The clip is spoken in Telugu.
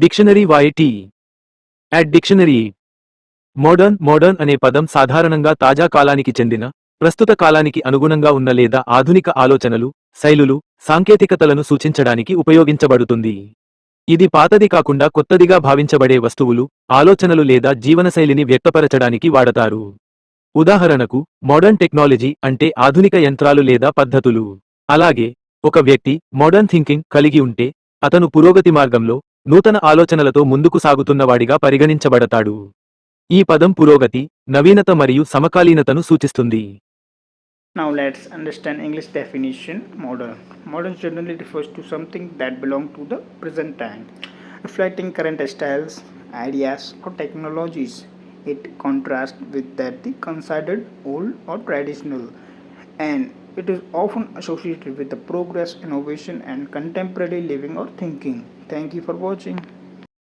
డిక్షనరీ వాయిటీ యాడ్ డిక్షనరీ మోడర్న్ మోడర్న్ అనే పదం సాధారణంగా తాజా కాలానికి చెందిన ప్రస్తుత కాలానికి అనుగుణంగా ఉన్న లేదా ఆధునిక ఆలోచనలు శైలులు సాంకేతికతలను సూచించడానికి ఉపయోగించబడుతుంది. ఇది పాతది కాకుండా కొత్తదిగా భావించబడే వస్తువులు ఆలోచనలు లేదా జీవనశైలిని వ్యక్తపరచడానికి వాడతారు. ఉదాహరణకు మోడర్న్ టెక్నాలజీ అంటే ఆధునిక యంత్రాలు లేదా పద్ధతులు. అలాగే ఒక వ్యక్తి మోడర్న్ థింకింగ్ కలిగి ఉంటే అతను పురోగతి మార్గంలో నూతన ఆలోచనలతో ముందుకు సాగుతున్నవాడిగా పరిగణించబడతాడు ఈ పదం పురోగతి నవీనత మరియు సమకాలీనతను సూచిస్తుంది Now let's understand English definition modern. Modern generally refers to something that belongs to the present time, reflecting current styles, ideas, or technologies. It contrasts with that the considered old or traditional, and it is often associated with the progress, innovation, and contemporary living or thinking. Thank you for watching.